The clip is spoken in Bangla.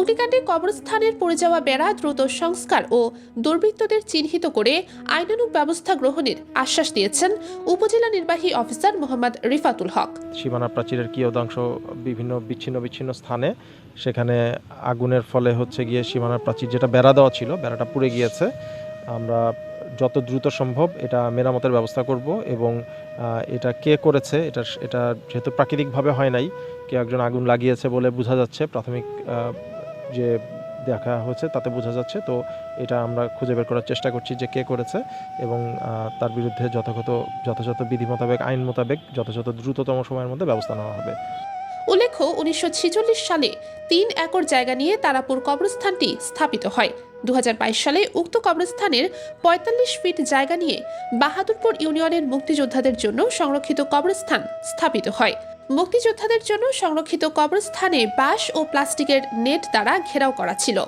অগ্নিকাণ্ডে কবরস্থানের পড়ে যাওয়া বেড়া দ্রুত সংস্কার ও দুর্বৃত্তদের চিহ্নিত করে আইনানুগ ব্যবস্থা গ্রহণের আশ্বাস দিয়েছেন উপজেলা নির্বাহী অফিসার মোহাম্মদ রিফাতুল হক। সীমানা প্রাচীরের কিয়দাংশ বিভিন্ন বিচ্ছিন্ন বিচ্ছিন্ন স্থানে, সেখানে আগুনের ফলে হচ্ছে গিয়ে সীমানা প্রাচীর যেটা বেড়া দেওয়া ছিল, বেড়াটা পুড়ে গিয়েছে। আমরা যত দ্রুত সম্ভব এটা মেরামতের ব্যবস্থা করব এবং এটা কে করেছে, এটা এটা যেহেতু প্রাকৃতিকভাবে হয় নাই, কেউ একজন আগুন লাগিয়েছে বলে বোঝা যাচ্ছে, প্রাথমিক যে দেখা হয়েছে তাতে বোঝা যাচ্ছে। তো এটা আমরা খুঁজে বের করার চেষ্টা করছি যে কে করেছে এবং তার বিরুদ্ধে যথাযথ যথাযথ বিধি মোতাবেক, আইন মোতাবেক যথাযথ দ্রুততম সময়ের মধ্যে ব্যবস্থা নেওয়া হবে। উল্লেখ্য, উনিশশো ছেচল্লিশ সালে তিন একর জায়গা নিয়ে তারাপুর কবরস্থানটি স্থাপিত হয়। দু হাজার বাইশ সালে উক্ত কবরস্থানের ৪৫ ফিট জায়গা নিয়ে বাহাদুরপুর ইউনিয়নের মুক্তিযোদ্ধাদের জন্য সংরক্ষিত কবরস্থান স্থাপিত হয়। মুক্তিযোদ্ধাদের জন্য সংরক্ষিত কবরস্থানে বাঁশ ও প্লাস্টিকের নেট দ্বারা ঘেরাও করা ছিল।